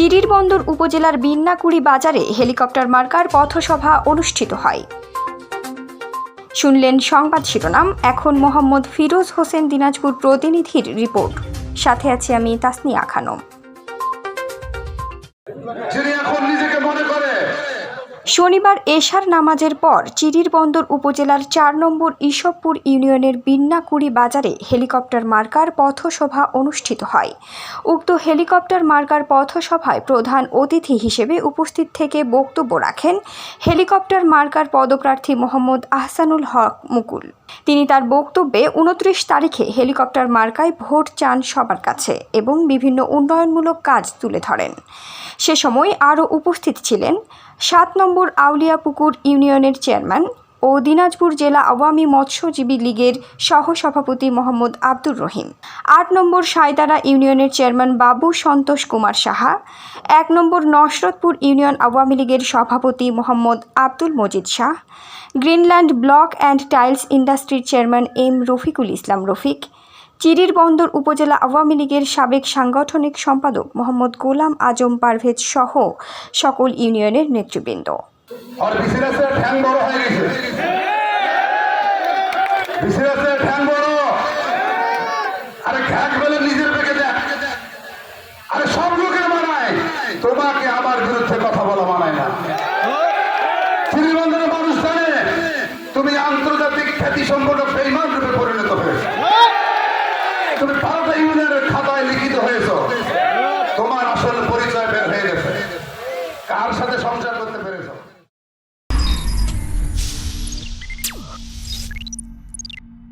চিরিরবন্দর উপজেলার বিন্নাকুড়ি বাজারে helicopter marker পথসভা অনুষ্ঠিত হয়। শুনলেন সংবাদ শিরোনাম, এখন মোহাম্মদ ফিরোজ হোসেন, দিনাজপুর প্রতিনিধির রিপোর্ট। সাথে আছি আমি তাসনিয়া খানম। যিনি এখন নিজেকে মনে করে শনিবার এশার নামাজের পর চিরিরবন্দর উপজেলার চার নম্বর ইসবপুর ইউনিয়নের বিন্নাকুড়ি বাজারে হেলিকপ্টার মার্কার পথসভা অনুষ্ঠিত হয়। উক্ত হেলিকপ্টার মার্কার পথসভায় প্রধান অতিথি হিসেবে উপস্থিত থেকে বক্তব্য রাখেন হেলিকপ্টার মার্কার পদপ্রার্থী মোহাম্মদ আহসানুল হক মুকুল। তিনি তার বক্তব্যে উনত্রিশ তারিখে হেলিকপ্টার মার্কায় ভোট চান সবার কাছে এবং বিভিন্ন উন্নয়নমূলক কাজ তুলে ধরেন। সে সময় আরও উপস্থিত ছিলেন সাত নম্বর আউলিয়াপুকুর ইউনিয়নের চেয়ারম্যান ও দিনাজপুর জেলা আওয়ামী মৎস্যজীবী লীগের সহসভাপতি মোহাম্মদ আব্দুর রহিম। আট নম্বর সায়দারা ইউনিয়নের চেয়ারম্যান বাবু সন্তোষ কুমার সাহা, এক নম্বর নসরতপুর ইউনিয়ন আওয়ামী লীগের সভাপতি Mohammad Abdul Majid Shah, Greenland block and tiles ইন্ডাস্ট্রির চেয়ারম্যান এম রফিকুল ইসলাম রফিক, চিরির বন্দর উপজেলা আওয়ামী লীগের সাবেক সাংগঠনিক সম্পাদক মোহাম্মদ গোলাম আজম পারভেজ সহ সকল ইউনিয়নের নেতৃবৃন্দ। আর বিসিরাসের ঠ্যাং বড় হয়ে গেছে। বিসিরাসের ঠ্যাং বড়। আরে ঘ্যাট বলে নিজের পেকে দেখ। আরে সব লোকের মানায়। তোমাকে আমার বিরুদ্ধে কথা বলা মানায় না। শ্রীবন্ধনের মানুষ জানে, তুমি আন্তর্জাতিক খ্যাতি সম্পন্ন বেইমান রূপে পরিণত হয়েছে। তুমি বারোটা ইউনিয়নের খাতায় লিখিত হয়েছ। তোমার আসল পরিচয় বের হয়ে গেছে। কার সাথে সংসার করতে পেরেছ?